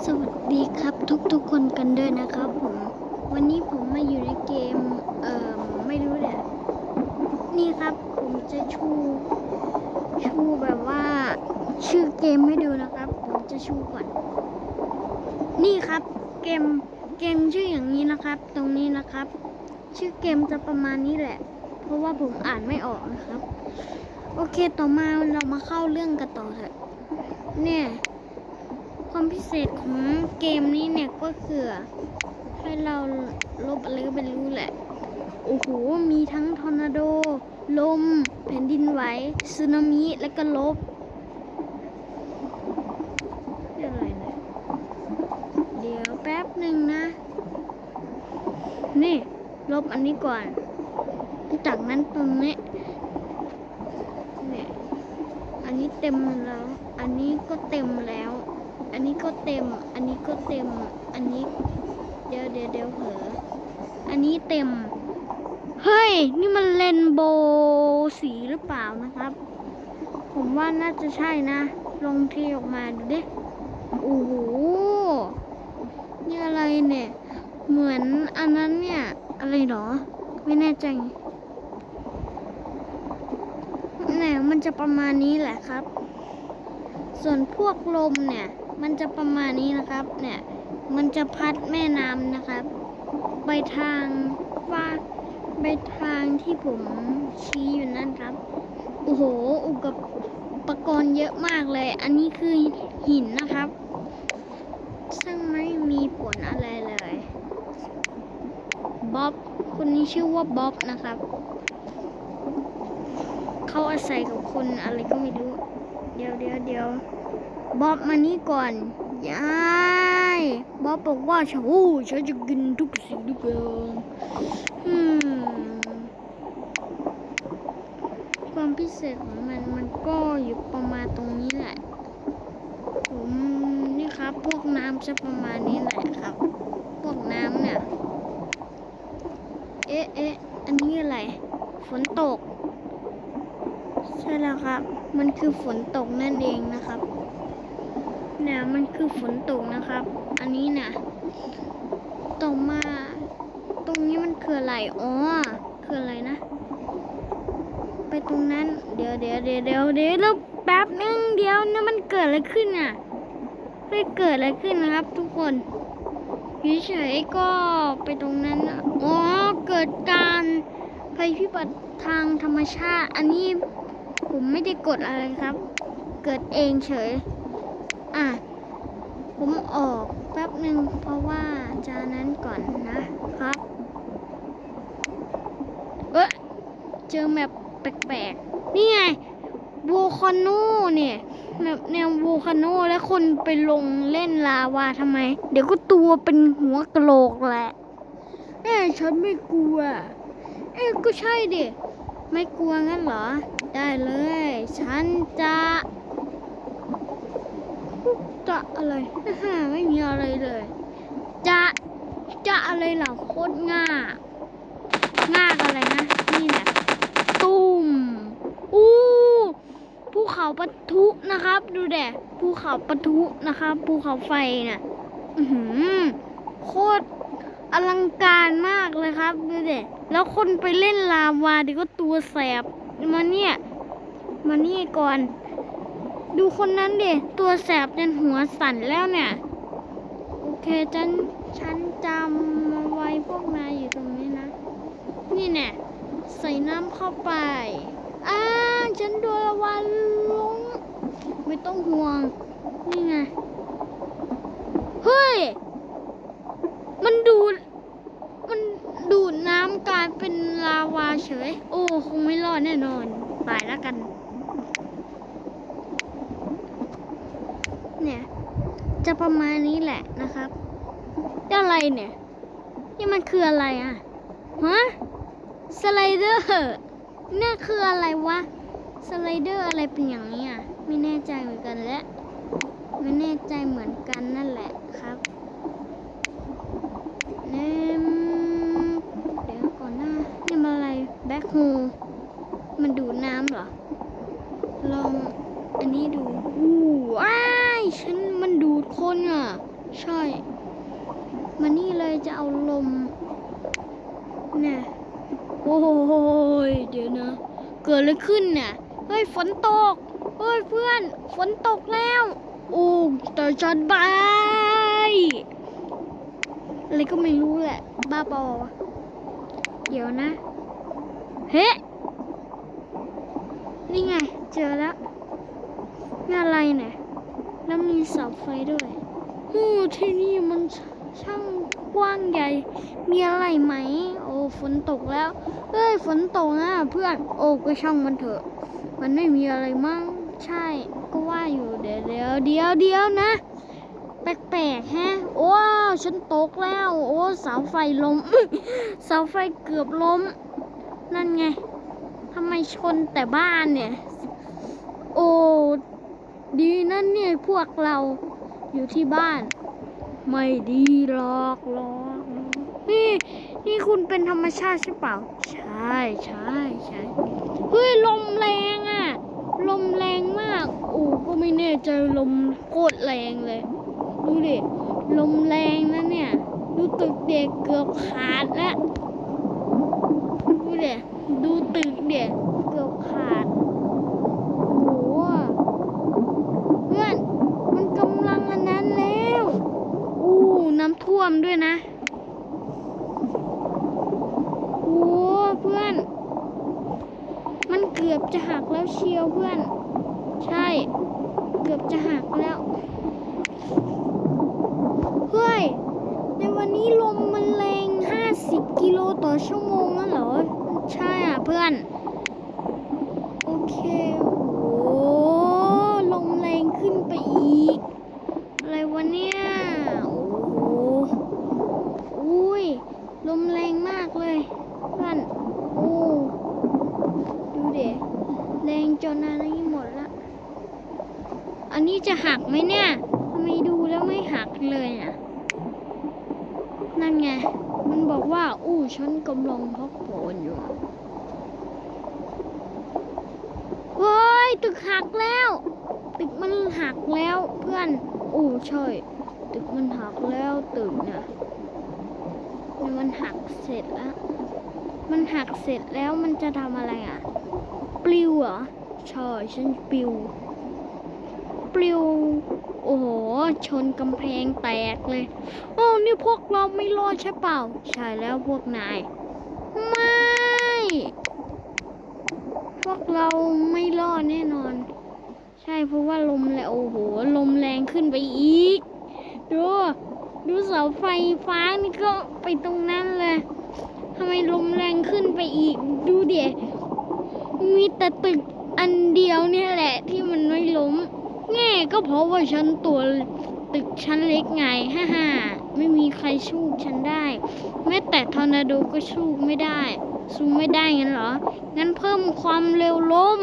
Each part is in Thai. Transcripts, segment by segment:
สวัสดีครับทุกๆคนกันด้วยนะครับผมวันนี้ผมมาอยู่ในเกม เอ่อไม่รู้แหละนี่ครับผมจะชูชูแบบว่าชื่อเกมให้ดูนะครับ ผมจะชูก่อน นี่ครับเกมเกมชื่ออย่างนี้นะครับ ตรงนี้นะครับ ชื่อเกมจะประมาณนี้แหละ เพราะว่าผมอ่านไม่ออกนะครับ โอเคต่อมาเรามาเข้าเรื่องกันต่อเถอะเนี่ย ความพิเศษของเกมนี้เนี่ยก็คือให้เราลบอะไรก็ไม่รู้แหละ โอ้โห มีทั้งทอร์นาโด ลม แผ่นดินไหวสึนามิ และก็ลบเรื่องอะไรเนี่ยเดี๋ยวแป๊บหนึ่งนะ นี่ ลบอันนี้ก่อน จากนั้นตรงนี้เนี่ยอันนี้เต็มแล้ว อันนี้ก็เต็มแล้ว อันนี้ก็เต็ม อันนี้ก็เต็ม อันนี้เดี๋ยวเดี๋ยวเดี๋ยวเผลออันนี้เต็ม เฮ้ย นี่มันเลนโบว์สีหรือเปล่านะครับ ผมว่าน่าจะใช่นะ ลองเทออกมาดูดิ โอ้โห นี่อะไรเนี่ย เหมือนอันนั้นเนี่ย อะไรหรอ ไม่แน่ใจเนี่ยมันจะประมาณนี้แหละครับ ส่วนพวกลมเนี่ย มันจะประมาณนี้นะครับ เนี่ย มันจะพัดแม่น้ำนะครับ ไปทางฟ้าไปทางที่ผมชี้อยู่นั่นครับ โอ้โห อุปกรณ์เยอะมากเลย อันนี้คือหินนะครับ ซึ่งไม่มีผลอะไรเลยบ๊อบคนนี้ชื่อว่าบ๊อบนะครับ เขาอาศัยกับคนอะไรก็ไม่รู้ เดี๋ยวเดี๋ยวเดี๋ยว บ๊อบมานี่ก่อนยายบ๊อบบอกว่าฉันโอ้ฉันจะกินทุกสิ่งทุกอย่างอืมความพิเศษของมันมันก็อยู่ประมาณตรงนี้แหละผมนี่ครับ พวกน้ำจะประมาณนี้แหละครับ พวกน้ำเนี่ย เอ๊ะเอ๊ะอันนี้อะไร ฝนตก ใช่แล้วครับ มันคือฝนตกนั่นเองนะครับ เนี่ยมันคือฝนตกนะครับ อันนี้นะต่อมา ตรงนี้มันคืออะไร อ๋อ คืออะไรนะ ไปตรงนั้น เดี๋ยวเดี๋ยวเดี๋ยวเดี๋ยวเดี๋ยวแล้วแป๊บนึงเดี๋ยวนะมันเกิดอะไรขึ้นอะไปเกิดอะไรขึ้นนะครับ ทุกคนเฉยๆก็ไปตรงนั้น อ๋อ เกิดการภัยพิบัติทางธรรมชาติ อันนี้ผมไม่ได้กดอะไรครับ เกิดเองเฉย อะ ผมออกแป๊บหนึ่งเพราะว่าจะนั้นก่อนนะครับ เอ๊ะเจอแมปแปลกๆ นี่ไงโวคาโนเนี่ยแบบแนวโวคาโนแล้วคนไปลงเล่นลาวาทำไม เดี๋ยวก็ตัวเป็นหัวกะโหลกแหละเอ้ฉันไม่กลัว เอ้ก็ใช่ดิ ไม่กลัวงั้นเหรอ ได้เลย ฉันจะ จะอะไรฮ่าไม่มีอะไรเลย จะจะอะไรเหล่าโคตรง่าง่าอะไรนะ นี่แหละตุ้มอู้ภูเขาปะทุนะครับ ดูแดดภูเขาปะทุนะครับภูเขาไฟน่ะอือหือโคตรอลังการมากเลยครับดูเด็แล้วคนไปเล่นลาวาเดี๋ยวก็ตัวแสบ มาเนี่ย มาเนี่ยก่อน ดูคนนั้นเด็ตัวแสบจนหัวสั่นแล้วเนี่ย โอเคฉันฉันจำมาไว้พวกนายอยู่ตรงนี้นะ นี่แน่ใส่น้ำเข้าไปอ่าฉันโดนละวันลง ไม่ต้องห่วง นี่ไง เฮ้ย มันดูด มันดูดน้ำกลายเป็นลาวาเฉย โอ้ คงไม่รอดแน่นอน ตายแล้วกัน เนี่ย จะประมาณนี้แหละนะครับอะไรเนี่ย นี่มันคืออะไรอะฮะสไลเดอร์เนี่ยคืออะไรวะสไลเดอร์อะไรเป็นอย่างนี้อะไม่แน่ใจเหมือนกันและไม่แน่ใจเหมือนกันนั่นแหละครับเนมเดี๋ยวก่อนหน้านี่มันอะไรแบ็คโฮมันดูดน้ำเหรอลองอันนี้ดูอู้ว้า ฉันมันดูดคนอะ ใช่ มานี่เลยจะเอาลมเนี่ยโอ้ยเดี๋ยวนะ เกิดอะไรขึ้นเนี่ยเฮ้ยฝนตก เฮ้ยเพื่อน ฝนตกแล้ว โอ้แต่ฉันบายอะไรก็ไม่รู้แหละ บ้าบอวะเดี๋ยวนะ เฮ้นี่ไง เจอแล้วนี่อะไรเนี่ย แล้วมีเสาไฟด้วยโอ้ที่นี่มันช่างกว้างใหญ่ มีอะไรไหม โอ้ฝนตกแล้ว เอ้ยฝนตกนะเพื่อน โอ้ก็ช่างมันเถอะ มันไม่มีอะไรมั้ง ใช่ ก็ว่าอยู่เดี๋ยวเดี๋ยวเดี๋ยวเดี๋ยวนะ แปลกๆแฮะ โอ้ฉันตกแล้ว โอ้เสาไฟล้ม เสาไฟเกือบล้ม นั่นไงทำไมชนแต่บ้านเนี่ย นั่นเนี่ยพวกเราอยู่ที่บ้าน ไม่ดีหรอกหรอกนี่นี่คุณเป็นธรรมชาติใช่เปล่า ใช่ใช่ใช่เฮ้ยลมแรงอะลมแรงมากโอ้ก็ไม่แน่ใจลมโคตรแรงเลย ดูดิลมแรงนะเนี่ย ดูตึกเด็กเกือบขาดแล้ว ดูเด็ดูตึกเด็กเกือบขาด โอ้โห เพื่อน มันกำลังอันนั้นแล้ว อู้น้ำท่วมด้วยนะ โอ้เพื่อน มัน เกือบจะหักแล้วเชียวเพื่อน ใช่ เกือบจะหักแล้ว เฮ้ย ในวันนี้ลมมันแรง 50 กิโลต่อชั่วโมงนั่นเหรอ ใช่อะเพื่อน โอเค โอ้ลมแรงขึ้นไปอีก อะไรวะเนี่ย โอ้โหอุ้ย ลมแรงมากเลย เพื่อน โอ้ ดูเด็แรงจนอะไรหมดละ อันนี้จะหักไหมเนี่ยทำไมดูแล้วไม่หักเลยอะ นั่นไง มันบอกว่า อู้ ฉันกำลังพักผ่อนอยู่เฮ้ยตึกหักแล้ว ตึกมันหักแล้วเพื่อนอู้ใช่ ตึกมันหักแล้วตึกเนี่ยเนี่ยมันหักเสร็จแล้ว มันหักเสร็จแล้วมันจะทำอะไรอะ ปลิวเหรอใช่ฉันปลิว ปลิว โอ้โห ชนกำแพงแตกเลย โอ้ นี่พวกเราไม่รอดใช่เปล่า ใช่แล้วพวกนาย ไม่ พวกเราไม่รอดแน่นอน ใช่เพราะว่าลมแรงโอ้โห ลมแรงขึ้นไปอีก ดู ดูเสาไฟฟ้านี่ก็ไปตรงนั้นเลยทำไมลมแรงขึ้นไปอีก ดูเดี๋ยมีแต่ตึกอันเดียวเนี่ยแหละที่มันไม่ล้ม แง่ก็เพราะว่าฉันตัวตึกชั้นเล็กไงฮ่าฮ่าไม่มีใครชูกฉันได้ แม้แต่ทอร์นาโดก็ชูกไม่ได้ซูมไม่ได้งั้นเหรอ งั้นเพิ่มความเร็วลม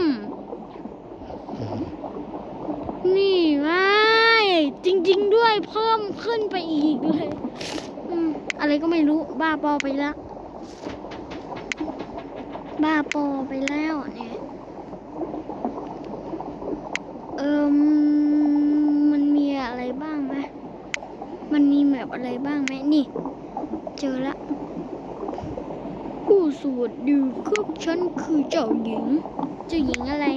นี่ไงจริง ๆ ด้วยเพิ่มขึ้นไปอีกเลยอืมอะไรก็ไม่รู้บ้าปอไปแล้ว บ้าปอไปแล้วเนี่ย เอิมมันมีอะไรบ้างไหมมันมีแบบอะไรบ้างไหมนี่ เจอละ ผู้สวดดีครับฉันคือเจ้าหญิง เจ้าหญิงอะไร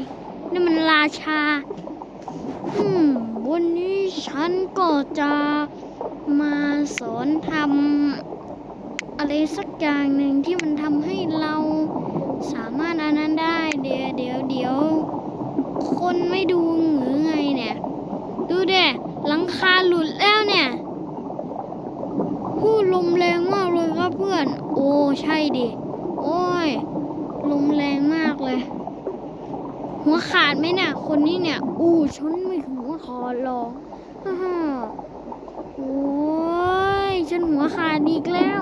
นั่นมันราชา อืม วันนี้ฉันก็จะมาสอนทำอะไรสักอย่างหนึ่งที่มันทำให้เราสามารถอันนั้นได้ เดี๋ยวเดี๋ยวเดี๋ยว คนไม่ดูหรือไงเนี่ย ดูเด้หลังคาหลุดแล้วเนี่ยพูดลมแรงมากเลยครับเพื่อน โอ้ใช่ดิ โอ้ย ลมแรงมากเลย หัวขาดไหมเนี่ย คนนี้เนี่ย อู้ฉันไม่หัวขาดหรอกฮ่าฮ่าโอ้ยฉันหัวขาดอีกแล้ว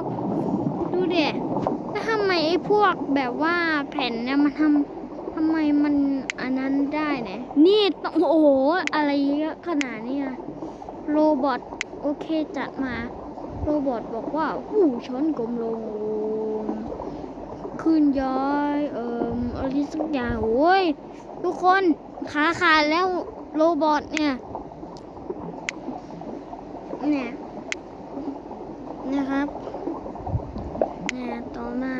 ดูเด็แล้วทำไมไอ้พวกแบบว่าแผ่นเนี่ยมันทำำไมมันอันนั้นได้เนี่ยนี่ต้องโอ้โห อะไรเยอะขนาดนี้อะโรบอทโอเคจัดมา โรบอทบอกว่าอู้ฉันกลมลงขึ้นย้ายเอ่ออะไรสักอย่างโอ้ยทุกคนขาขาดแล้วโรบอทเนี่ยเนี่ยนะครับ เนี่ยต่อมา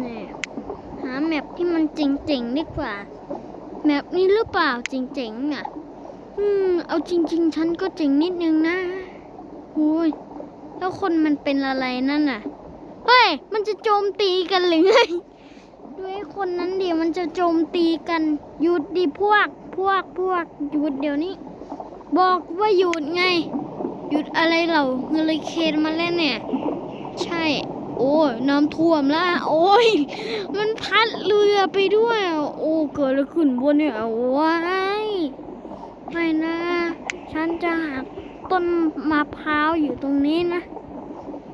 เนี่ย หาแม ปที่มันเจ๋งๆดีกว่า แมปนี้หรือเปล่าเจ๋งๆอะ อืม เอาจริง ๆ ฉันก็เจ๋งนิดนึงนะหุยแล้วคนมันเป็นอะไรนั่นน่ะ เฮ้ย มันจะโจมตีกันหรือไงด้วยคนนั้นเดี๋ยวมันจะโจมตีกันหยุดดิพวก พวกพวกหยุดเดี๋ยวนี้ บอกว่าหยุดไง หยุดอะไรเหล่าเฮอริเคนมาเล่นเนี่ย ใช่ โอ้ยน้ำท่วมแล้ว โอ้ย มันพัดเรือไปด้วย โอ้เกิดอะไรขึ้นบนเนี่ยว้ายไม่นะ ฉันจะหักต้นมะพร้าวอยู่ตรงนี้นะ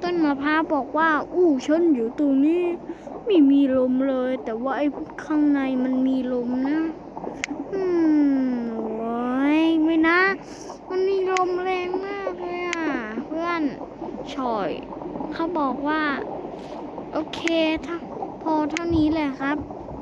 ต้นมะพร้าวบอกว่า อู้ฉันอยู่ตรงนี้ ไม่มีลมเลย แต่ว่าไอ้ข้างในมันมีลมนะ อืมโอ้ยไม่นะ มันมีลมแรงมากเลยอะ เพื่อนชอยเขาบอกว่า โอเคถ้าพอเท่านี้เลยครับ